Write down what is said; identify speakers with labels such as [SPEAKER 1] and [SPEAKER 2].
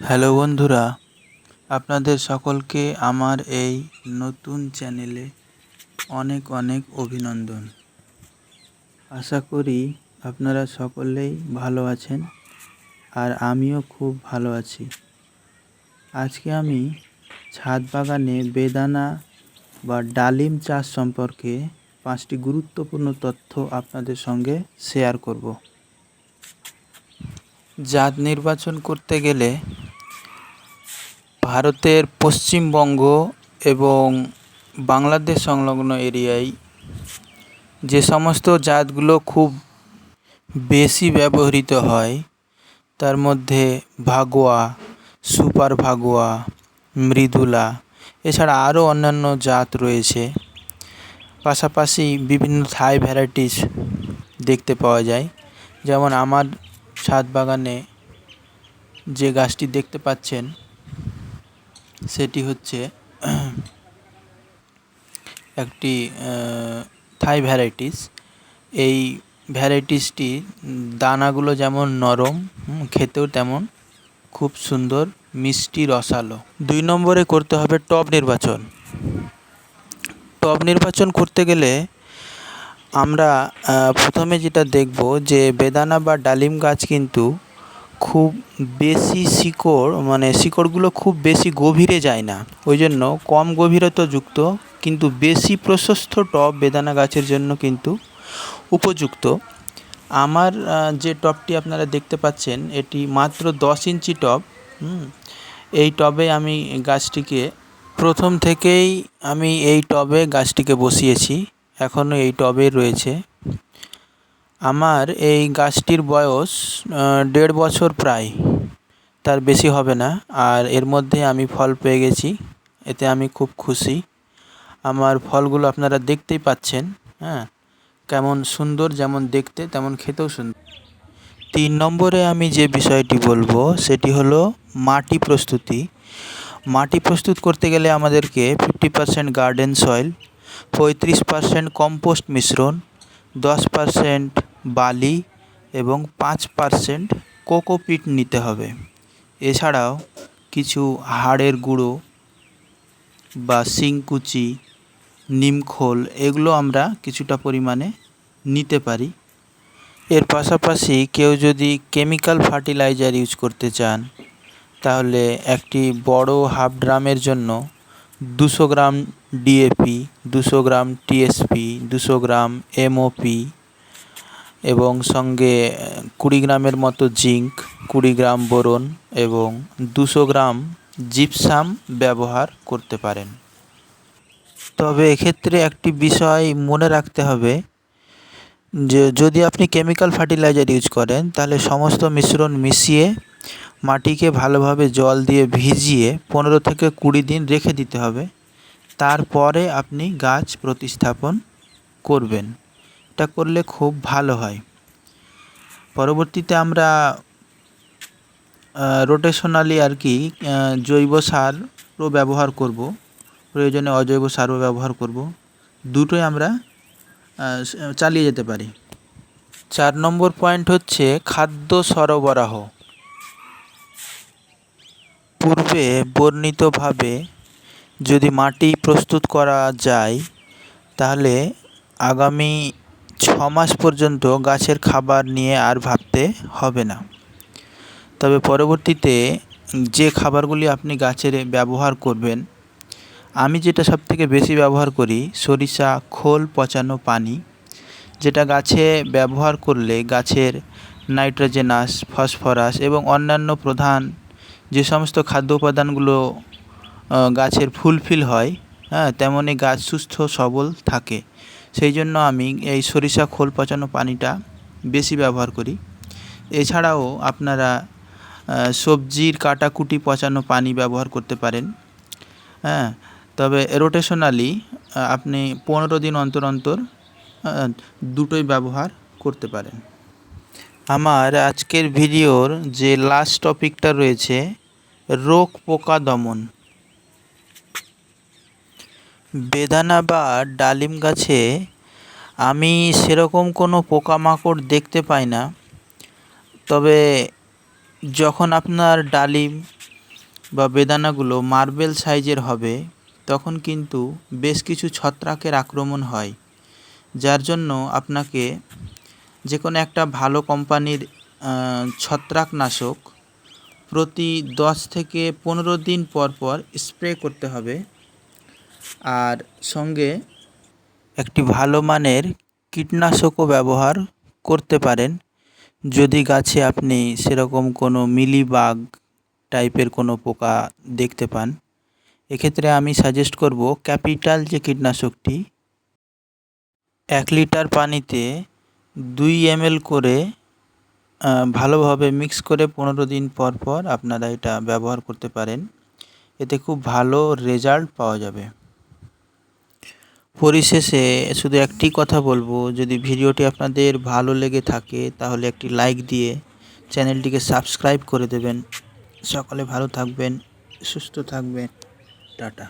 [SPEAKER 1] Hello বন্ধুরা, আপনাদের সকলকে আমার এই নতুন চ্যানেলে অনেক অনেক অভিনন্দন। আশা করি আপনারা সকলেই ভালো আছেন আর আমিও খুব ভালো আছি। আজকে আমি ছাদ বাগানে বেদানা বা ডালিম চাষ সম্পর্কে পাঁচটি গুরুত্বপূর্ণ তথ্য আপনাদের সঙ্গে শেয়ার করব। জাত নির্বাচন করতে গেলে ভারতের পশ্চিমবঙ্গ এবং বাংলাদেশ সংলগ্ন এরিয়ায় যে সমস্ত জাতগুলো খুব বেশি ব্যবহৃত হয়, তার মধ্যে ভাগোয়া, সুপার ভাগোয়া, মৃদুলা, এছাড়া আরও অন্যান্য জাত রয়েছে। পাশাপাশি বিভিন্ন থাই ভ্যারাইটিস দেখতে পাওয়া যায়। যেমন আমার ছাদ বাগানে যে গাছটি দেখতে পাচ্ছেন সেটি হচ্ছে, একটি থাই ভ্যারাইটিস। এই ভ্যারাইটিসটি দানাগুলো যেমন নরম খেতেও তেমন খুব সুন্দর, মিষ্টি, রসালো। দুই নম্বরে করতে হবে টব নির্বাচন। টব নির্বাচন করতে গেলে আমরা প্রথমে যেটা দেখব যে বেদানা বা ডালিম গাছ কিন্তু খুব বেশি শিকড় মানে শিকড়গুলো খুব বেশি গভীরে যায় না। ওই জন্য কম গভীরতাযুক্ত কিন্তু বেশি প্রশস্ত টব বেদানা গাছের জন্য কিন্তু উপযুক্ত। আমার যে টবটি আপনারা দেখতে পাচ্ছেন, এটি মাত্র দশ ইঞ্চি টব এই টবে আমি গাছটিকে, প্রথম থেকেই আমি এই টবে গাছটিকে বসিয়েছি, এখনও এই টবে রয়েছে। আমার এই গাছটির বয়স দেড় বছর প্রায়। তার বেশি হবে না, আর এর মধ্যে আমি ফল পেয়ে গেছি। এতে আমি খুব খুশি। আমার ফলগুলো আপনারা দেখতেই পাচ্ছেন হ্যাঁ? কেমন সুন্দর, যেমন দেখতে, তেমন খেতেও সুন্দর। তিন নম্বরে আমি যে বিষয়টি বলব, সেটি হলো মাটি প্রস্তুতি। মাটি প্রস্তুত করতে গেলে আমাদেরকে ফিফটি পারসেন্ট গার্ডেন সয়েল, পঁয়ত্রিশ পারসেন্ট কম্পোস্ট মিশ্রণ, দশ পারসেন্ট বালি এবং পাঁচ পারসেন্ট কোকোপিট নিতে হবে। এছাড়াও কিছু হাড়ের গুঁড়ো বা শিংকুচি নিমখোল এগুলো আমরা কিছুটা পরিমাণে নিতে পারি। এর পাশাপাশি কেউ যদি কেমিক্যাল ফার্টিলাইজার ইউজ করতে চান, তাহলে একটি বড় হাফ ড্রামের জন্য দুশো গ্রাম ডিএপি, দুশো গ্রাম টিএসপি, দুশো গ্রাম এমওপি এবং সঙ্গে কুড়ি গ্রামের মতো জিঙ্ক, কুড়ি গ্রাম বোরন এবং দুশো গ্রাম জিপসাম ব্যবহার করতে পারেন। তবে এক্ষেত্রে একটি বিষয় মনে রাখতে হবে যে, যদি আপনি কেমিক্যাল ফার্টিলাইজার ইউজ করেন, তাহলে সমস্ত মিশ্রণ মিশিয়ে মাটিকে ভালোভাবে জল দিয়ে ভিজিয়ে পনেরো থেকে কুড়ি দিন রেখে দিতে হবে। তারপরে আপনি গাছ প্রতিস্থাপন করবেন। এটা করলে খুব ভালো হয়। পরবর্তীতে আমরা রোটেশনালি আর কি জৈব সারও ব্যবহার করব। প্রয়োজনে অজৈব সারও ব্যবহার করব। দুটোই আমরা চালিয়ে যেতে পারি। চার নম্বর পয়েন্ট হচ্ছে খাদ্য সরবরাহ। পূর্বে বর্ণিতভাবে যদি মাটি প্রস্তুত করা যায়, তাহলে আগামী ছ মাস পর্যন্ত গাছের খাবার নিয়ে আর ভাবতে হবে না। তবে পরবর্তীতে যে খাবারগুলি আপনি গাছের ব্যবহার করবেন, আমি যেটা সবথেকে বেশি ব্যবহার করি সরিষা, খোল, পচানো পানি, যেটা গাছে ব্যবহার করলে গাছের নাইট্রোজেনাস, ফসফরাস এবং অন্যান্য প্রধান যে সমস্ত খাদ্য উপাদানগুলো গাছের ফুলফিল হয় হ্যাঁ তেমনই গাছ সুস্থ, সবল থাকে। সেই জন্য আমি এই সরিষা খোল পচানো পানিটা বেশি ব্যবহার করি। এছাড়াও আপনারা সবজির কাটাকুটি পচানো পানি ব্যবহার করতে পারেন। হ্যাঁ তবে রোটেশনালি আপনি পনেরো দিন অন্তর অন্তর দুটোই ব্যবহার করতে পারেন। আমার আজকের ভিডিওর যে লাস্ট টপিকটা রয়েছে, রোগ পোকা দমন। বেদানা বা ডালিম গাছে আমি সেরকম কোনো পোকামাকড় দেখতে পাই না। তবে যখন আপনার ডালিম বা বেদানাগুলো মার্বেল সাইজের হবে, তখন কিন্তু বেশ কিছু ছত্রাকের আক্রমণ হয়, যার জন্য আপনাকে যে কোনো একটা ভালো কোম্পানির ছত্রাকনাশক প্রতি দশ থেকে পনেরো দিন পর পর স্প্রে করতে হবে। আর সঙ্গে একটি ভালো মানের কীটনাশকও ব্যবহার করতে পারেন। যদি গাছে আপনি সেরকম কোনো মিলিবাগ টাইপের কোনো পোকা দেখতে পান, এক্ষেত্রে আমি সাজেস্ট করব ক্যাপিটাল যে কীটনাশকটি, এক লিটার পানিতে দুই এমএল করে ভালোভাবে মিক্স করে পনেরো দিন পর পর আপনারা এটা ব্যবহার করতে পারেন। এতে খুব ভালো রেজাল্ট পাওয়া যাবে। পরিশেষে শুধু একটি কথা বলব, যদি ভিডিওটি আপনাদের ভালো লেগে থাকে তাহলে একটি লাইক দিয়ে চ্যানেলটিকে সাবস্ক্রাইব করে দেবেন। সকলে ভালো থাকবেন, সুস্থ থাকবেন। টাটা।